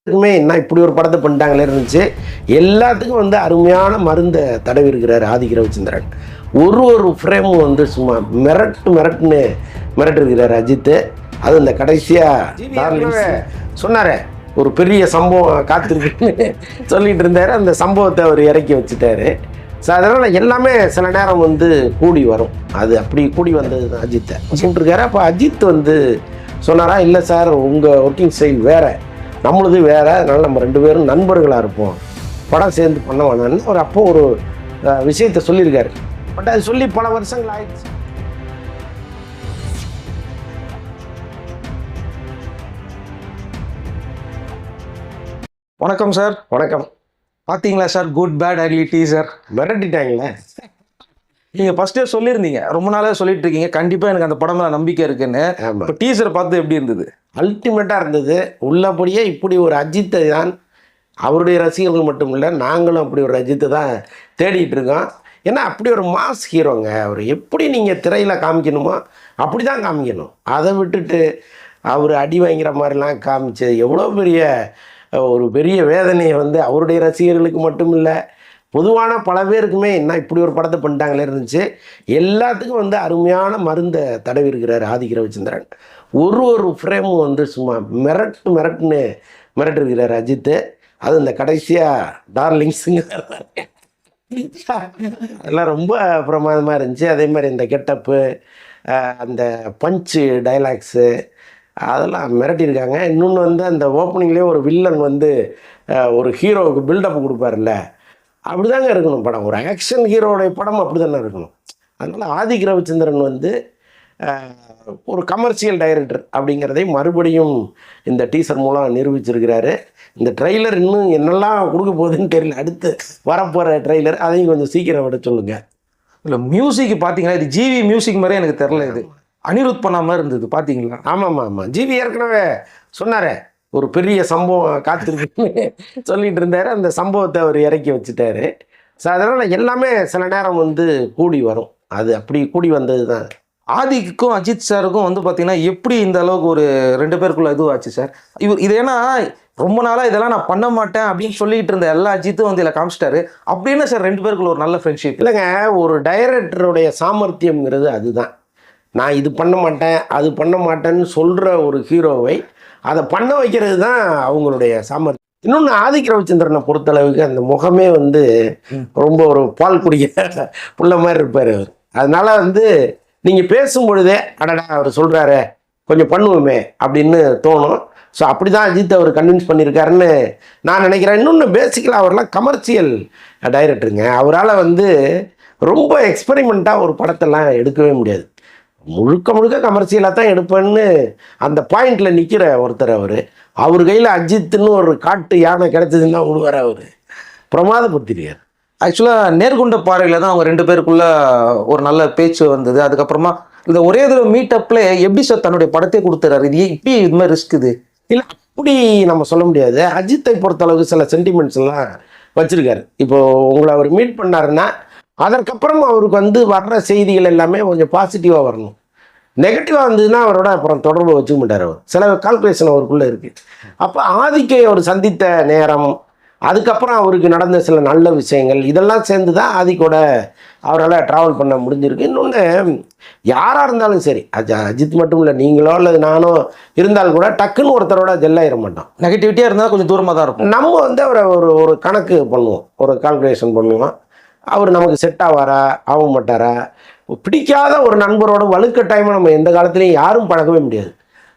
எல்லாத்துக்குமே என்ன இப்படி ஒரு படத்தை பண்ணிட்டாங்களே இருந்துச்சு. எல்லாத்துக்கும் வந்து அருமையான மருந்தை தடவி இருக்கிறார் ஆதிக்க ரவிச்சந்திரன். ஒரு ஒரு ஃப்ரேமும் வந்து சும்மா மிரட்டு மிரட்டுன்னு மிரட்டு இருக்கிறார் அஜித். அது இந்த கடைசியாக சொன்னாரே ஒரு பெரிய சம்பவம் காத்திருக்குன்னு சொல்லிட்டு இருந்தாரு. அந்த சம்பவத்தை அவர் இறக்கி வச்சுட்டாரு. ஸோ அதனால் எல்லாமே சில நேரம் வந்து கூடி வரும். அது அப்படி கூடி வந்தது தான் அஜித்தை இருக்காரு. அப்போ அஜித் வந்து சொன்னாரா இல்லை சார் உங்கள் ஒர்க்கிங் ஸ்டைல் வேறு. நம்மளது வேறு அதனால் நம்ம ரெண்டு பேரும் நண்பர்களாக இருப்போம். படம் சேர்ந்து பண்ண வேணாம்னு அவர் அப்போ ஒரு விஷயத்தை சொல்லியிருக்காரு. பட் அது சொல்லி பல வருஷங்கள் ஆயிடுச்சு. வணக்கம் சார். வணக்கம். பார்த்தீங்களா sir? Good bad ugly teaser மிரட்டிட்டாங்களே. நீங்கள் ஃபர்ஸ்டே சொல்லியிருந்தீங்க. ரொம்ப நாளாக சொல்லிட்டு இருக்கீங்க. கண்டிப்பாக எனக்கு அந்த படம் மேல நம்பிக்கை இருக்குன்னு. இப்போ டீசர் பார்த்து எப்படி இருந்தது? அல்டிமேட்டாக இருந்தது. உள்ளபடியே இப்படி ஒரு அஜித்தை தான் அவருடைய ரசிகர்கள் மட்டும் இல்லை நாங்களும் அப்படி ஒரு அஜித்தை தான் தேடிட்டு இருக்கோம். ஏன்னா அப்படி ஒரு மாஸ் ஹீரோங்க அவர். எப்படி நீங்கள் திரையில் காமிக்கணுமோ அப்படி தான் காமிக்கணும். அதை விட்டுட்டு அவர் அடி வாங்கிற மாதிரிலாம் காமிச்சு எவ்வளோ பெரிய ஒரு பெரிய வேதனையை வந்து அவருடைய ரசிகர்களுக்கு மட்டும் இல்லை பொதுவான பல பேருக்குமே என்ன இப்படி ஒரு படத்தை பண்ணிட்டாங்களே இருந்துச்சு. எல்லாத்துக்கும் வந்து அருமையான மருந்தை தடவி இருக்கிறார் ஆதிக்க ரவிச்சந்திரன் ஒரு ஒரு ஃப்ரேமும் வந்து சும்மா மிரட்டு மிரட்டுன்னு மிரட்டிருக்கிறார் அஜித்து அஜித். அது இந்த கடைசியாக டார்லிங்ஸுங்க அதெல்லாம் ரொம்ப பிரமாதமாக இருந்துச்சு. அதே மாதிரி இந்த கெட்டப்பு அந்த பஞ்சு டைலாக்ஸு அதெல்லாம் மிரட்டியிருக்காங்க. இன்னொன்று வந்து அந்த ஓப்பனிங்லேயே ஒரு வில்லன் வந்து ஒரு ஹீரோவுக்கு பில்டப் கொடுப்பார்ல அப்படிதாங்க இருக்கணும் படம். ஒரு ஆக்ஷன் ஹீரோடைய படம் அப்படி தானே இருக்கணும். அதனால் ஆதிக் ரவிச்சந்திரன் வந்து ஒரு கமர்ஷியல் டைரக்டர் அப்படிங்கிறதை மறுபடியும் இந்த டீசர் மூலம் நிரூபிச்சிருக்கிறாரு. இந்த ட்ரெய்லர் இன்னும் என்னெல்லாம் கொடுக்க போகுதுன்னு தெரியல. அடுத்து வரப்போகிற ட்ரெய்லர் அதையும் கொஞ்சம் சீக்கிரம் விட சொல்லுங்கள் இல்லை மியூசிக் பார்த்தீங்களா இது ஜிவி மியூசிக் மாதிரியே எனக்கு தெரில இது. அனிருத் பண்ண மாதிரி இருந்தது பார்த்தீங்களா ஆமாம் ஆமாம் ஜிவி ஏற்கனவே சொன்னாரே ஒரு பெரிய சம்பவம் காத்திருக்குன்னு சொல்லிட்டு இருந்தாரு. அந்த சம்பவத்தை அவர் இறக்கி வச்சுட்டாரு. ஸோ அதனால் எல்லாமே சில நேரம் வந்து கூடி வரும். அது அப்படி கூடி வந்தது தான் ஆதிக்கும் அஜித் சாருக்கும் வந்து பார்த்தீங்கன்னா எப்படி இந்த அளவுக்கு ஒரு ரெண்டு பேருக்குள்ள இது ஆச்சு சார்? இவர் இது ஏன்னா ரொம்ப நாளாக இதெல்லாம் நான் பண்ண மாட்டேன் அப்படின்னு சொல்லிட்டு இருந்த எல்லா அஜித்தும் வந்து இதில் காமிச்சிட்டாரு. அப்படின்னு சார் ரெண்டு பேருக்குள்ள ஒரு நல்ல ஃப்ரெண்ட்ஷிப் இல்லைங்க ஒரு டைரக்டருடைய சாமர்த்தியம்ங்கிறது அதுதான். நான் இது பண்ண மாட்டேன் அது பண்ண மாட்டேன்னு சொல்கிற ஒரு ஹீரோவை அதை பண்ண வைக்கிறது தான் அவங்களுடைய சாமர்த்தியம். இன்னொன்று ஆதிக்க ரவிச்சந்திரனை பொறுத்தளவுக்கு அந்த முகமே வந்து ரொம்ப ஒரு பால் குடிக்க புள்ள மாதிரி இருப்பார் அவர். அதனால வந்து நீங்கள் பேசும் பொழுதே அடடா அவர் சொல்கிறாரு கொஞ்சம் பண்ணுவோமே அப்படின்னு தோணும். ஸோ அப்படி தான் அஜித் அவர் கன்வின்ஸ் பண்ணியிருக்காருன்னு நான் நினைக்கிறேன். இன்னொன்று பேசிக்கலாக அவர்லாம் கமர்ஷியல் டைரக்டருங்க அவரால் வந்து ரொம்ப எக்ஸ்பெரிமெண்ட்டாக ஒரு படத்தெல்லாம் எடுக்கவே முடியாது. முழுக்க முழுக்க கமர்ஷியலாக தான் எடுப்பேன்னு அந்த பாயிண்டில் நிற்கிற ஒருத்தர் அவர். அவர் கையில் அஜித்துன்னு ஒரு காட்டு யானை கிடைச்சதுன்னா தான் விடுவார் அவர். பிரமாதப்படுத்திருக்கார் ஆக்சுவலாக நேர்கொண்ட பாறையில் தான் அவங்க ரெண்டு பேருக்குள்ள ஒரு நல்ல பேச்சு வந்தது. அதுக்கப்புறமா இந்த ஒரே தடவை மீட் அப்பில் எப்படி சார் தன்னுடைய படத்தை கொடுத்துறாரு? இது இப்படி இது மாதிரி ரிஸ்க் இது? இல்லை அப்படி நம்ம சொல்ல முடியாது. அஜித்தை பொறுத்தளவுக்கு சில சென்டிமெண்ட்ஸ் எல்லாம் வச்சுருக்காரு. இப்போ உங்களை அவர் மீட் பண்ணாருன்னா அதற்கப்புறம் அவருக்கு வந்து வர்ற செய்திகள் எல்லாமே கொஞ்சம் பாசிட்டிவாக வரணும். நெகட்டிவாக வந்ததுன்னா அவரோட அப்புறம் தொடர்பு வச்சுக்க மாட்டார் அவர். சில கால்குலேஷன் அவருக்குள்ளே இருக்குது அப்போ ஆதிக்கை அவர் சந்தித்த நேரம் அதுக்கப்புறம் அவருக்கு நடந்த சில நல்ல விஷயங்கள் இதெல்லாம் சேர்ந்து தான் ஆதிக்கோட அவரால் ட்ராவல் பண்ண முடிஞ்சிருக்கு. இன்னொன்று யாராக இருந்தாலும் சரி அஜ அஜித் மட்டும் இல்லை நீங்களோ அல்லது நானோ இருந்தாலும் கூட டக்குன்னு ஒருத்தரோட ஜெல்லாயிட மாட்டோம் நெகட்டிவிட்டியாக இருந்தால் கொஞ்சம் தூரமாக தான் இருக்கும். நம்ம வந்து அவரை ஒரு ஒரு கணக்கு பண்ணுவோம் ஒரு கால்குலேஷன் பண்ணுவோம். அவர் நமக்கு செட் ஆவாரா ஆக மாட்டாரா? பிடிக்காத ஒரு நண்பரோட வலுக்கட்டாயமாக நம்ம எந்த காலத்துலையும் யாரும் பழகவே முடியாது.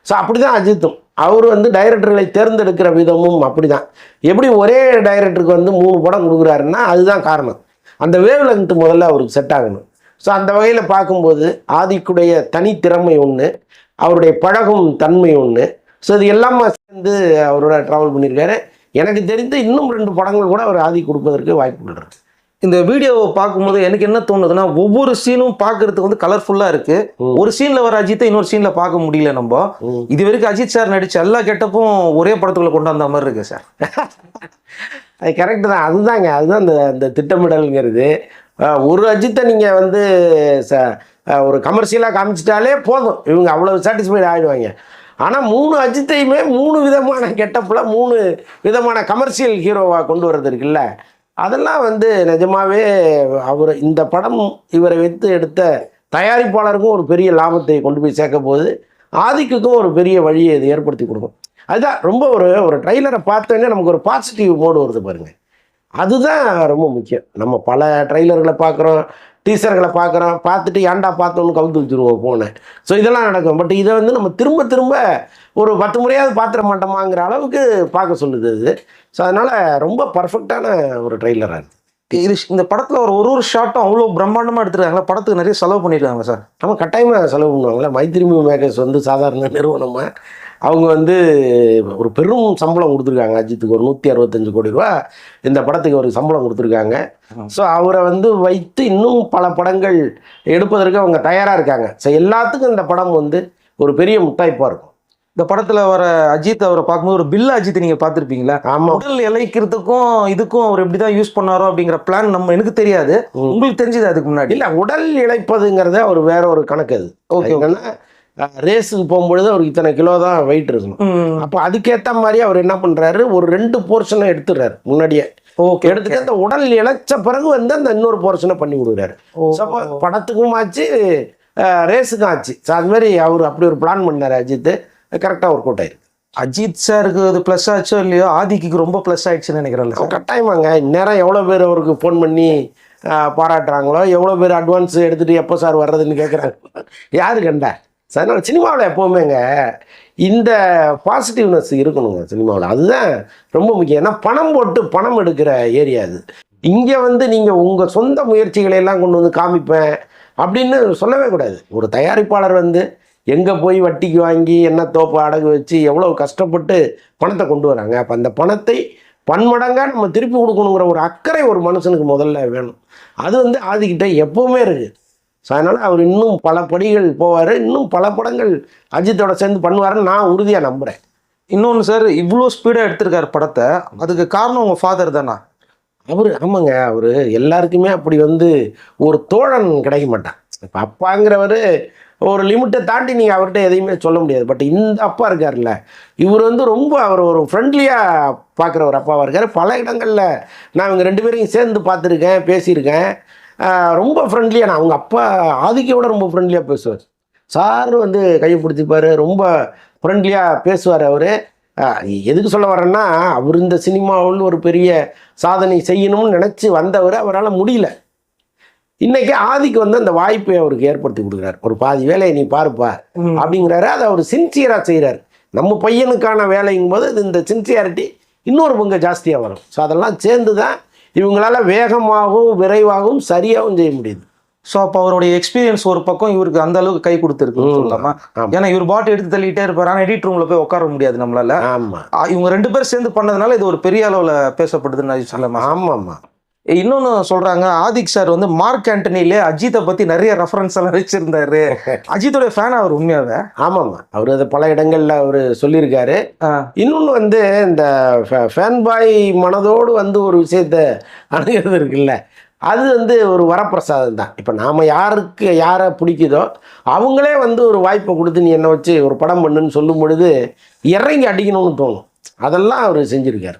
ஸோ அப்படி தான் அஜித்தும். அவர் வந்து டைரக்டர்களை தேர்ந்தெடுக்கிற விதமும் அப்படி தான் எப்படி ஒரே டைரக்டருக்கு வந்து மூணு படம் கொடுக்குறாருன்னா அதுதான் காரணம். அந்த வேவ் முதல்ல அவருக்கு செட் ஆகணும். ஸோ அந்த வகையில் பார்க்கும்போது ஆதிக்குடைய தனித்திறமை ஒன்று அவருடைய பழகும் தன்மை ஒன்று ஸோ இது எல்லாமே சேர்ந்து அவரோட ட்ராவல் பண்ணியிருக்காரு. எனக்கு தெரிந்து இன்னும் ரெண்டு படங்கள் கூட அவர் ஆதி கொடுப்பதற்கு வாய்ப்புகள் இருக்கு. இந்த வீடியோவை பார்க்கும்போது எனக்கு என்ன தோணுதுன்னா ஒவ்வொரு சீனும் பார்க்கறதுக்கு வந்து கலர்ஃபுல்லாக இருக்கு. ஒரு சீன்ல வர அஜித்தை இன்னொரு சீன்ல பார்க்க முடியல நம்ம. இது வரைக்கும் அஜித் சார் நடிச்ச எல்லா கெட்டப்பும் ஒரே படத்துக்குள்ள கொண்டு வந்த மாதிரி இருக்கு சார் அது கரெக்டு தான். அதுதாங்க. அதுதான் அந்த அந்த திட்டமிடல்ங்கிறது. ஒரு அஜித்தை நீங்கள் வந்து ச ஒரு கமர்ஷியலாக காமிச்சிட்டாலே போதும். இவங்க அவ்வளோ சாட்டிஸ்ஃபைட் ஆகிடுவாங்க ஆனால் மூணு அஜித்தையுமே மூணு விதமான கெட்டப்பில் மூணு விதமான கமர்ஷியல் ஹீரோவாக கொண்டு வர்றது இருக்குல்ல. அதெல்லாம் வந்து நிஜமாவே அவர் இந்த படம் இவரை வைத்து எடுத்த தயாரிப்பாளருக்கும் ஒரு பெரிய லாபத்தை கொண்டு போய் சேர்க்க போது ஆதிக்குக்கும் ஒரு பெரிய வழியை இது ஏற்படுத்தி கொடுக்கும். அதுதான் ரொம்ப ஒரு ஒரு ட்ரைலரை பார்த்தோன்னே நமக்கு ஒரு பாசிட்டிவ் மோடு வருது பாருங்கள் அதுதான் ரொம்ப முக்கியம். நம்ம பல ட்ரைலர்களை பார்க்குறோம் டீசர்களை பார்க்குறோம் பார்த்துட்டு ஏன்டா பார்த்தோன்னு கவுத்து வச்சுருவோம் போனேன் ஸோ இதெல்லாம் நடக்கும். பட் இதை வந்து நம்ம திரும்ப திரும்ப ஒரு பத்து முறையாவது பார்த்துட மாட்டோமாங்கிற அளவுக்கு பார்க்க சொல்லுது அது ஸோ அதனால் ரொம்ப பர்ஃபெக்டான ஒரு ட்ரெய்லராக இருக்குது இது. இந்த படத்துல ஒரு ஒரு ஒரு ஷாட்டும் அவ்வளோ பிரம்மாண்டமா எடுத்துருக்காங்களா? படத்துக்கு நிறைய செலவு பண்ணிருக்காங்க சார். நம்ம கட்டாயமாக செலவு பண்ணுவாங்களே மைத்திரி மூவி மேக்கர்ஸ் வந்து சாதாரண நிறுவனமாக அவங்க வந்து ஒரு பெரும் சம்பளம் கொடுத்துருக்காங்க. அஜித்துக்கு ஒரு நூற்றி அறுபத்தஞ்சு கோடி ரூபா. இந்த படத்துக்கு ஒரு சம்பளம் கொடுத்துருக்காங்க. ஸோ அவரை வந்து வைத்து இன்னும் பல படங்கள் எடுப்பதற்கு அவங்க தயாராக இருக்காங்க. ஸோ எல்லாத்துக்கும் இந்த படம் வந்து ஒரு பெரிய முத்தாய்ப்பாக இருக்கும். இந்த படத்துல வர அஜித் அவரை பார்க்கும்போது ஒரு பில்ல அஜித் நீங்க பார்த்திருப்பீங்களா? உடல் இழைக்கிறதுக்கும் இதுக்கும் அவர் எப்படிதான் யூஸ் பண்ணாரோ அப்படிங்கிற பிளான் நம்ம எனக்கு தெரியாது. உங்களுக்கு தெரிஞ்சது அதுக்கு முன்னாடி? இல்லை உடல் இழைப்பதுங்கிறத ஒரு வேற ஒரு கணக்கு அது. ஓகே ரேஸுக்கு போகும்பொழுது அவருக்கு இத்தனை கிலோ தான் வெயிட் இருக்கணும். அப்போ அதுக்கேற்ற மாதிரி அவர் என்ன பண்ணுறாரு ஒரு ரெண்டு போர்ஷனை எடுத்துடுறாரு முன்னாடியே. ஓகே எடுத்துட்டு அந்த உடல் இழைச்ச பிறகு வந்து அந்த இன்னொரு போர்ஷனை பண்ணி கொடுக்குறாரு படத்துக்கும் ஆச்சு ரேஸுக்கும் ஆச்சு. ஸோ அது மாதிரி அவர் அப்படி ஒரு பிளான் பண்ணார் அஜித் கரெக்டாக ஒர்க் அவுட் ஆயிருக்கு. அஜித் சாருக்கு அது ப்ளஸ் ஆச்சோ இல்லையோ ஆதிக்கு ரொம்ப ப்ளஸ் ஆயிடுச்சுன்னு நினைக்கிறேன்ல சார் கட்டாயமாங்க இந்நேரம் எவ்வளோ பேர் அவருக்கு ஃபோன் பண்ணி பாராட்டுறாங்களோ எவ்வளோ பேர் அட்வான்ஸ் எடுத்துகிட்டு எப்போ சார் வர்றதுன்னு கேட்குறாங்க யாரு கண்டா? ஸோ அதனால் சினிமாவில் எப்போவுமேங்க இந்த பாசிட்டிவ்னஸ் இருக்கணுங்க சினிமாவில். அதுதான் ரொம்ப முக்கியம். ஏன்னா பணம் போட்டு பணம் எடுக்கிற ஏரியா அது. இங்கே வந்து நீங்கள் உங்கள் சொந்த முயற்சிகளை எல்லாம் கொண்டு வந்து காமிப்பேன் அப்படின்னு சொல்லவே கூடாது. ஒரு தயாரிப்பாளர் வந்து எங்கே போய் வட்டிக்கு வாங்கி என்ன தோப்பு அடகு வச்சு எவ்வளோ கஷ்டப்பட்டு பணத்தை கொண்டு வராங்க? அப்போ அந்த பணத்தை பன்மடங்காக நம்ம திருப்பி கொடுக்கணுங்கிற ஒரு அக்கறை ஒரு மனுஷனுக்கு முதல்ல வேணும். அது வந்து ஆதிக்கிட்ட எப்போவுமே இருக்குது ஸோ அதனால் அவர் இன்னும் பல படிகள் போவார். இன்னும் பல படங்கள் அஜித்தோட சேர்ந்து பண்ணுவாருன்னு நான் உறுதியாக நம்புகிறேன் இன்னொன்று சார் இவ்வளோ ஸ்பீடாக எடுத்திருக்காரு படத்தை. அதுக்கு காரணம் உங்கள் ஃபாதர் தானா? அவர் ஆமாங்க. அவர் எல்லாருக்குமே அப்படி வந்து ஒரு தோழன் கிடைக்க மாட்டான் இப்போ அப்பாங்கிறவர் ஒரு லிமிட்டை தாண்டி நீங்கள் அவர்கிட்ட எதையுமே சொல்ல முடியாது. பட் இந்த அப்பா இருக்கார்ல இவர் வந்து ரொம்ப அவர் ஒரு ஃப்ரெண்ட்லியாக பார்க்குற ஒரு அப்பாவாக இருக்கார். பல இடங்களில் நான் இவங்க ரெண்டு பேரையும் சேர்ந்து பார்த்துருக்கேன் பேசியிருக்கேன். ரொம்ப ஃப்ரெண்ட்லியாக நான் அவங்க அப்பா ஆதிக்கையோட ரொம்ப ஃப்ரெண்ட்லியாக பேசுவார். சார் வந்து கைப்பிடிச்சிப்பார் ரொம்ப ஃப்ரெண்ட்லியாக பேசுவார் அவர். எதுக்கு சொல்ல வரேன்னா அவர் இந்த சினிமாவில் ஒரு பெரிய சாதனை செய்யணும்னு நினச்சி வந்தவர் அவரால் முடியல. இன்னைக்கு ஆதிக்கு வந்து அந்த வாய்ப்பை அவருக்கு ஏற்படுத்தி கொடுக்குறாரு. ஒரு பாதி வேலையை நீ பாருப்பா அப்படிங்கிறாரு. அதை அவர் சின்சியராக செய்கிறார் நம்ம பையனுக்கான வேலைங்கும் போது இந்த சின்சியாரிட்டி இன்னொரு பங்கு ஜாஸ்தியாக வரும். ஸோ அதெல்லாம் சேர்ந்து தான் இவங்களால வேகமாகவும் விரைவாகவும் சரியாகவும் செய்ய முடியுது. ஸோ அப்போ அவருடைய எக்ஸ்பீரியன்ஸ் ஒரு பக்கம் இவருக்கு அந்த அளவுக்கு கை கொடுத்துருக்கு ம். சொல்லலாமா ஆமா. ஏன்னா இவர் பாட்டு எடுத்து தள்ளிட்டே இருப்பாரு. ஆனால் எடிட் ரூம்ல போய் உட்கார முடியாது நம்மளால. ஆமாம் இவங்க ரெண்டு பேரும் சேர்ந்து பண்ணதுனால இது ஒரு பெரிய அளவில் பேசப்படுதுன்னு சொல்லலாமா. ஆமாம்மா. இன்னொன்னு சொல்றாங்க ஆதிக் சார் வந்து மார்க் ஆண்டனிலே அஜித்தை பத்தி நிறைய ரெஃபரன்ஸ் எல்லாம் வச்சிருந்தாரு. அஜித்தோட ஃபேன் அவர் உண்மையாவே? ஆமாம்மா. அவர் அதை பல இடங்களில் அவர் சொல்லியிருக்காரு. இன்னொன்று வந்து இந்த ஃபேன் பாய் மனதோடு வந்து ஒரு விஷயத்த அணுகிறது இருக்குல்ல அது வந்து ஒரு வரப்பிரசாதம் தான். இப்போ நாம் யாருக்கு யாரை பிடிக்குதோ அவங்களே வந்து ஒரு வாய்ப்பை கொடுத்து நீ என்னை வச்சு ஒரு படம் பண்ணுன்னு சொல்லும் பொழுது இறங்கி அடிக்கணும்னு தோணும். அதெல்லாம் அவர் செஞ்சுருக்காரு.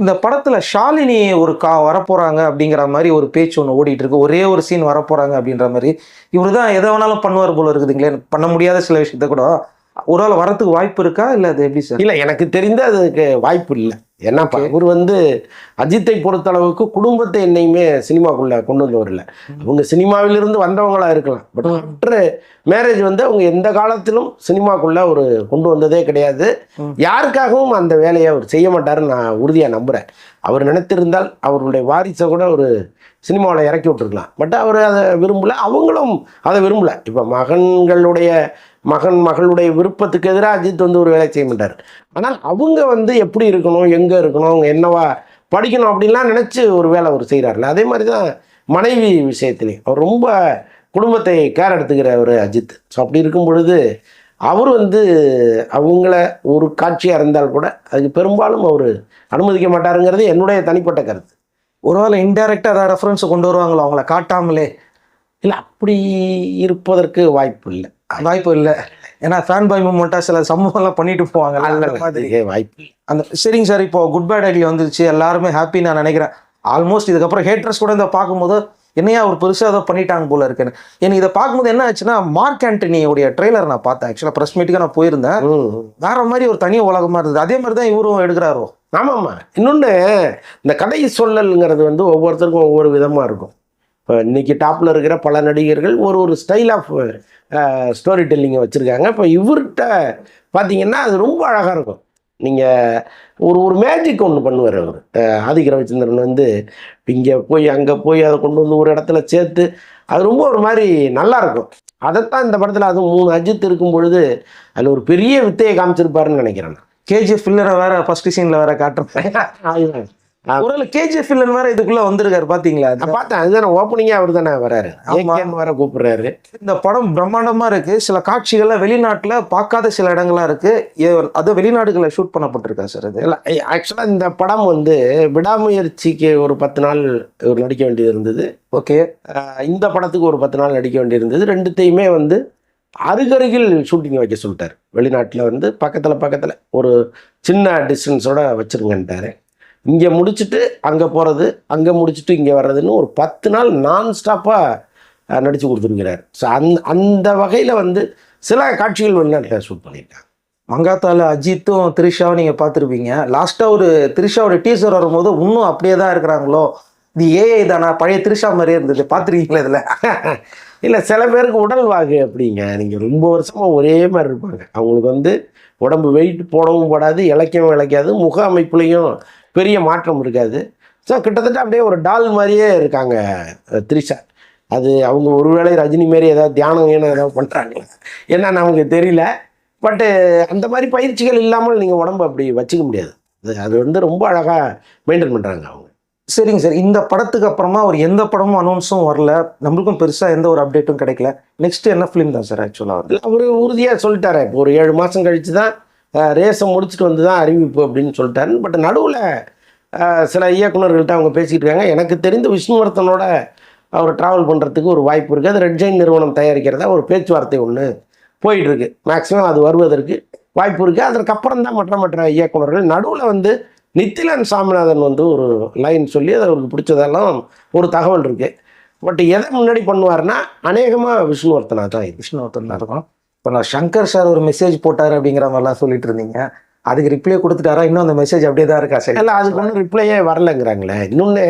இந்த படத்தில் ஷாலினி ஒரு கா வரப்போகிறாங்க அப்படிங்கிற மாதிரி ஒரு பேச்சு ஒன்று ஓடிட்டு இருக்கு. ஒரே ஒரு சீன் வரப்போகிறாங்க அப்படின்ற மாதிரி. இவர் தான் எதை வேணாலும் பண்ணுவார் போல இருக்குதுங்களே பண்ண முடியாத சில விஷயத்த கூட. ஒரு ஆள் வரத்துக்கு வாய்ப்பு இருக்கா? இல்லை அது எப்படி சார்? இல்லை எனக்கு தெரிந்த அதுக்கு வாய்ப்பு இல்லை. ஏன்னா. அவர் வந்து அஜித்தை பொறுத்தளவுக்கு குடும்பத்தை என்னையுமே சினிமாக்குள்ளே கொண்டு வந்து வரல அவங்க சினிமாவிலிருந்து வந்தவங்களா இருக்கலாம். பட் ம். ஆஃப்டர் மேரேஜ் வந்து அவங்க எந்த காலத்திலும் சினிமாக்குள்ளே ஒரு கொண்டு வந்ததே கிடையாது. யாருக்காகவும் அந்த வேலையை அவர் செய்ய மாட்டாருன்னு நான் உறுதியாக நம்புகிறேன் அவர் நினைத்திருந்தால் அவருடைய வாரிசை கூட ஒரு சினிமாவில் இறக்கி விட்டுருக்கலாம். பட் அவர் அதை விரும்பல அவங்களும் அதை விரும்பல. இப்போ மகன்களுடைய மகன் மகளுடைய விருப்பத்துக்கு எதிராக அஜித் வந்து ஒரு வேலை செய்ய மாட்டார். ஆனால் அவங்க வந்து எப்படி இருக்கணும் எங்கே இருக்கணும் அவங்க என்னவா படிக்கணும் அப்படின்லாம் நினச்சி ஒரு வேலை அவர் செய்கிறாருல அதே மாதிரி தான் மனைவி விஷயத்துலேயும் அவர் ரொம்ப குடும்பத்தை கேர் எடுத்துக்கிற ஒரு அஜித். ஸோ அப்படி இருக்கும் பொழுது அவர் வந்து அவங்கள ஒரு காட்சியாக இருந்தால் கூட அதுக்கு பெரும்பாலும் அவர் அனுமதிக்க மாட்டாருங்கிறது என்னுடைய தனிப்பட்ட கருத்து. ஒருவேளை இன்டெரக்டாக ஏதாவது ரெஃபரன்ஸ் கொண்டு வருவாங்களோ அவங்கள காட்டாமலே? இல்லை அப்படி இருப்பதற்கு வாய்ப்பு இல்லை. வாய்ப்பு இல்லை. ஏன்னா ஃபேன் பாய் மூமெண்ட்டாக சில சம்பவம்லாம் பண்ணிட்டு போவாங்க அந்த மாதிரி. வாய்ப்பு. அந்த சரிங்க சார் இப்போ குட் பேட் ஐடியா வந்துருச்சு எல்லாருமே ஹாப்பி நான் நினைக்கிறேன். ஆல்மோஸ்ட் இதுக்கப்புறம் ஹேட்ரஸ் கூட இதை பார்க்கும்போது என்னையா ஒரு பெருசாக ஏதோ பண்ணிட்டாங்க போல இருக்குன்னு. எனக்கு இதை பார்க்கும்போது என்ன ஆச்சுன்னா மார்க் ஆண்டனியோடைய ட்ரெய்லர் நான் பார்த்தேன். ஆக்சுவலாக ப்ரெஸ் மீட்டுக்கு நான் போயிருந்தேன். வேற மாதிரி ஒரு தனி உலகமா இருந்தது. அதே மாதிரி தான் இவரும் எடுக்கிறாரோ? ஆமாம்மா. இன்னொன்று இந்த கதை சொல்லல்ங்கிறது வந்து ஒவ்வொருத்தருக்கும் ஒவ்வொரு விதமாக இருக்கும். இப்போ இன்னைக்கு டாப்பில் இருக்கிற பல நடிகர்கள் ஒரு ஒரு ஸ்டைல் ஆஃப் ஸ்டோரி டெல்லிங்கை வச்சுருக்காங்க. இப்போ இவர்கிட்ட பார்த்தீங்கன்னா அது ரொம்ப அழகாக இருக்கும். நீங்கள் ஒரு ஒரு மேஜிக் ஒன்று பண்ணுவார் அவர். ஆதிக்க ரவிச்சந்திரன் வந்து இங்கே போய் அங்கே போய் அதை கொண்டு வந்து ஒரு இடத்துல சேர்த்து அது ரொம்ப ஒரு மாதிரி நல்லா இருக்கும். அதைத்தான் இந்த படத்தில் அதுவும் மூணு அஜித் இருக்கும் பொழுது அதில் ஒரு பெரிய வித்தையை காமிச்சிருப்பாருன்னு நினைக்கிறேன் நான். கேஜிஎஃப் ஃபில்லரை வேற ஃபர்ஸ்ட் சீன்ல வேற காட்டுறேன் ஒரு கேஜிஎஃப் ஃபில்லன் வேற இதுக்குள்ள வந்திருக்காரு பாத்தீங்களா? நான் பார்த்தேன். அதுதானே ஓப்பனிங்கே அவர் தானே வராரு. ஏகேன்னு வர கூப்பிடுறாரு. இந்த படம் பிரம்மாண்டமா இருக்கு. சில காட்சிகள்ல வெளிநாட்டுல பார்க்காத சில இடங்களா இருக்கு. அது வெளிநாடுகளை ஷூட் பண்ணப்பட்டிருக்கா சார் இது இல்லை ஆக்சுவலாக இந்த படம் வந்து விடாமுயற்சிக்கு ஒரு பத்து நாள் இவர் நடிக்க வேண்டியது இருந்தது. ஓகே. இந்த படத்துக்கு ஒரு பத்து நாள் நடிக்க வேண்டியிருந்தது ரெண்டுத்தையுமே வந்து அருகருகில் ஷூட்டிங் வைக்க சொல்லிட்டார். வெளிநாட்டில் வந்து பக்கத்தில் பக்கத்தில் ஒரு சின்ன டிஸ்டன்ஸோட வச்சுருங்கன்ட்டாரு. இங்கே முடிச்சுட்டு அங்கே போகிறது அங்கே முடிச்சுட்டு இங்கே வர்றதுன்னு ஒரு பத்து நாள் நான் ஸ்டாப்பாக நடித்து கொடுத்துருக்கிறார். ஸோ அந் அந்த வகையில் வந்து சில காட்சிகள் வெளிநாட்டில் ஷூட் பண்ணியிருக்காங்க. மங்காத்தால அஜித்தும் த்ரிஷாவும் நீங்கள் பார்த்துருப்பீங்க. லாஸ்ட்டாக ஒரு த்ரிஷாவோட டீசர் வரும்போது இன்னும் அப்படியே தான் இருக்கிறாங்களோ? இது ஏஐ தானா? பழைய த்ரிஷா மாதிரியே இருந்தது. பார்த்துருக்கீங்களா இதில்? இல்லை சில பேருக்கு உடல் வாகு அப்படிங்க. நீங்கள் ரொம்ப வருஷமாக ஒரே மாதிரி இருப்பாங்க. அவங்களுக்கு வந்து உடம்பு வெயிட் போடவும் போடாது இளைக்கவும் இளைக்காது முக அமைப்புலையும் பெரிய மாற்றம் இருக்காது. ஸோ கிட்டத்தட்ட அப்படியே ஒரு டால் மாதிரியே இருக்காங்க த்ரிஷா. அது அவங்க ஒருவேளை ரஜினி மாரி ஏதாவது தியானம் ஏனோ ஏதாவது பண்ணுறாங்களா என்ன நமக்கு தெரியல. பட்டு அந்த மாதிரி பயிற்சிகள் இல்லாமல் நீங்கள் உடம்பு அப்படி வச்சுக்க முடியாது. அது அது வந்து ரொம்ப அழகாக மெயின்டைன் பண்ணுறாங்க அவங்க. சரிங்க சார். இந்த படத்துக்கு அப்புறமா அவர் எந்த படமும் அனௌன்ஸும் வரல. நம்மளுக்கும் பெருசாக எந்த ஒரு அப்டேட்டும் கிடைக்கல. நெக்ஸ்ட் என்ன ஃபிலிம் தான் சார் ஆக்சுவலாக வருது அவர் உறுதியாக சொல்லிட்டாரு. இப்போ ஒரு ஏழு மாதம் கழித்து தான் ரேஸை முடிச்சுட்டு வந்து தான் அறிவிப்பு அப்படின்னு சொல்லிட்டாரு. பட் நடுவில் சில இயக்குநர்கள்ட்ட அவங்க பேசிக்கிட்டு இருக்காங்க. எனக்கு தெரிந்த விஷ்ணுவர்த்தனோட அவர் ட்ராவல் பண்ணுறதுக்கு ஒரு வாய்ப்பு இருக்குது அது ரெட் ஜெயின் நிறுவனம் தயாரிக்கிறதா ஒரு பேச்சுவார்த்தை ஒன்று போயிட்டுருக்கு மேக்ஸிமம் அது வருவதற்கு வாய்ப்பு இருக்குது அதற்கப்புறம் தான் மற்ற மற்ற இயக்குனர்கள் நடுவில் வந்து நித்திலன் சாமிநாதன் வந்து ஒரு லைன் சொல்லி அது அவருக்கு பிடிச்சதெல்லாம் ஒரு தகவல் இருக்குது பட் எதை முன்னாடி பண்ணுவார்னா அநேகமாக விஷ்ணுவர்த்தனா தான் இது. விஷ்ணுவர்தன் தான் இருக்கும். இப்போ நான் சங்கர் சார் ஒரு மெசேஜ் போட்டாரு அப்படிங்கிற மாதிரிலாம் சொல்லிட்டு இருந்தீங்க. அதுக்கு ரிப்ளை கொடுத்துட்டாரா? இன்னும் அந்த மெசேஜ் அப்படியே தான் இருக்கா? சார். இல்லை அதுக்கு ஒன்றும் ரிப்ளையே வரலங்கிறாங்களே. இன்னொன்று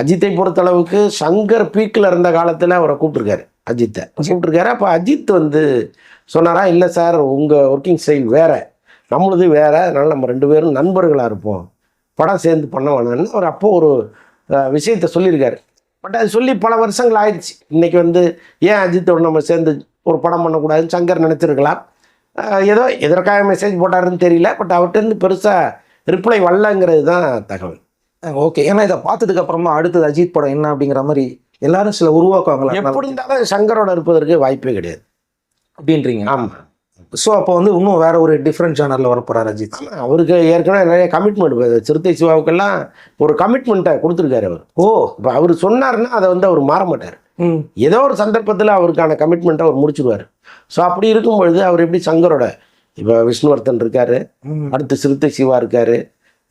அஜித்தை பொறுத்தளவுக்கு சங்கர் பீக்கில் இருந்த காலத்தில் அவரை கூப்பிட்ருக்காரு அஜித்தை. கூப்பிட்ருக்காரு அப்போ அஜித் வந்து சொன்னாரா இல்லை சார் உங்கள் ஒர்க்கிங் ஸ்டைல் வேற. நம்மளுது வேற அதனால நம்ம ரெண்டு பேரும் நண்பர்களாக இருப்போம். படம் சேர்ந்து பண்ண வேணாம்னு அவர் அப்போ ஒரு விஷயத்தை சொல்லியிருக்காரு. பட் அது சொல்லி பல வருஷங்கள் ஆயிடுச்சு. இன்னைக்கு வந்து ஏன் அஜித்தோட நம்ம சேர்ந்து ஒரு படம் பண்ணக்கூடாதுன்னு சங்கர் நினச்சிருக்கலாம் ஏதோ எதற்காக மெசேஜ் போட்டாருன்னு தெரியல. பட் அவர்கிட்டருந்து பெருசாக ரிப்ளை வரலங்கிறது தான் தகவல். ஓகே ஏன்னா இதை பார்த்ததுக்கு அப்புறமா அடுத்தது அஜித் படம் என்ன அப்படிங்கிற மாதிரி எல்லாரும் சில உருவாக்குவாங்களா? எப்படி இருந்தாலும் சங்கரோட இருப்பதற்கு வாய்ப்பே கிடையாது. அப்படின்றீங்க. ஆமாம் ஸோ அப்போ வந்து இன்னும் வேற ஒரு டிஃப்ரெண்ட் ஜானரில் வர போறாரு அஜித். அவருக்கு ஏற்கனவே நிறைய கமிட்மெண்ட் சிறுத்தை சிவாவுக்கெல்லாம் ஒரு கமிட்மெண்ட்டை கொடுத்துருக்காரு அவர். ஓ. இப்போ அவர் சொன்னாருன்னா அதை வந்து அவர் மாற மாட்டார். ஏதோ ஒரு சந்தர்ப்பத்தில் அவருக்கான கமிட்மெண்ட்டை அவர் முடிச்சிடுவார் ஸோ அப்படி இருக்கும் பொழுது அவர் எப்படி சங்கரோட இப்போ விஷ்ணுவர்த்தன் இருக்காரு. அடுத்து சிறுத்தை சிவா இருக்காரு.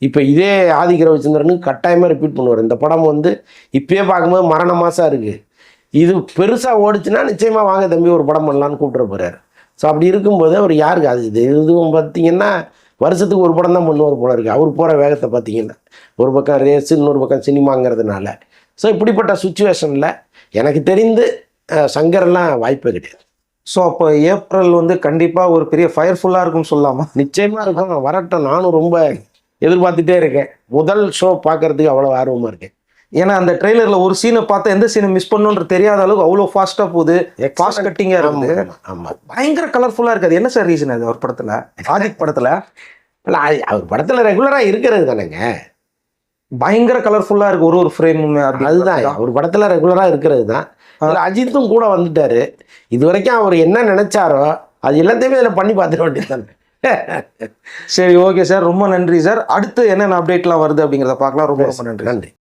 இப்போ இதே ஆதிக்க ரவிச்சந்திரனுக்கு கட்டாயமாக ரிப்பீட் பண்ணுவார். இந்த படம் வந்து இப்பயே பார்க்கும்போது மரண மாசா இருக்கு. இது பெருசாக ஓடிச்சுன்னா நிச்சயமாக வாங்க தம்பி ஒரு படம் பண்ணலான்னு கூப்பிட்ற போறாரு. ஸோ அப்படி இருக்கும்போது அவர் யாருக்கு? அது இது இதுவும் பார்த்தீங்கன்னா வருஷத்துக்கு ஒரு படம் தான் பண்ணுவார் போல இருக்கு. அவர் போகிற வேகத்தை பார்த்தீங்கன்னா. ஒரு பக்கம் ரேஸ் இன்னொரு பக்கம் சினிமாங்கிறதுனால. ஸோ இப்படிப்பட்ட சுச்சுவேஷனில் எனக்கு தெரிந்து அஹ், சங்கரெல்லாம் வாய்ப்பே கிடையாது. ஸோ அப்போ ஏப்ரல் வந்து கண்டிப்பா ஒரு பெரிய ஃபயர்ஃபுல்லாக இருக்கும்னு சொல்லலாமா? நிச்சயமாக இருக்கும். வரட்டும். நானும் ரொம்ப எதிர்பார்த்துட்டே இருக்கேன். முதல் ஷோ பார்க்கறதுக்கு அவ்வளோ ஆர்வமாக இருக்கேன். ஏன்னா அந்த ட்ரெய்லர்ல ஒரு சீனை பார்த்தா எந்த சீனை மிஸ் பண்ணுன்ற தெரியாத அளவுக்கு அவ்வளோ ஃபாஸ்டா போகுது. ஃபாஸ்ட் கட்டிங்கா இருக்குது. ஆமாம் பயங்கர கலர்ஃபுல்லா இருக்காது. என்ன சார் ரீசன் அது? ஒரு படத்துல? ஆதிக் படத்துல? இல்லை அவர் படத்தில் ரெகுலராக இருக்கிறது தானேங்க. பயங்கர கலர்ஃபுல்லா இருக்கு ஒரு ஒரு ஃப்ரேமுமே அதுதான். அவர் படத்தில் ரெகுலராக இருக்கிறது தான். அதில் அஜித்தும் கூட வந்துட்டாரு. இது வரைக்கும் அவர் என்ன நினைச்சாரோ அது எல்லாத்தையுமே இதில் பண்ணி பார்த்துட வேண்டியது தானே சரி ஓகே சார் ரொம்ப நன்றி சார் அடுத்து என்னென்ன அப்டேட்லாம் வருது அப்படிங்கிறத பார்க்கலாம். ரொம்ப ரொம்ப நன்றி நன்றி.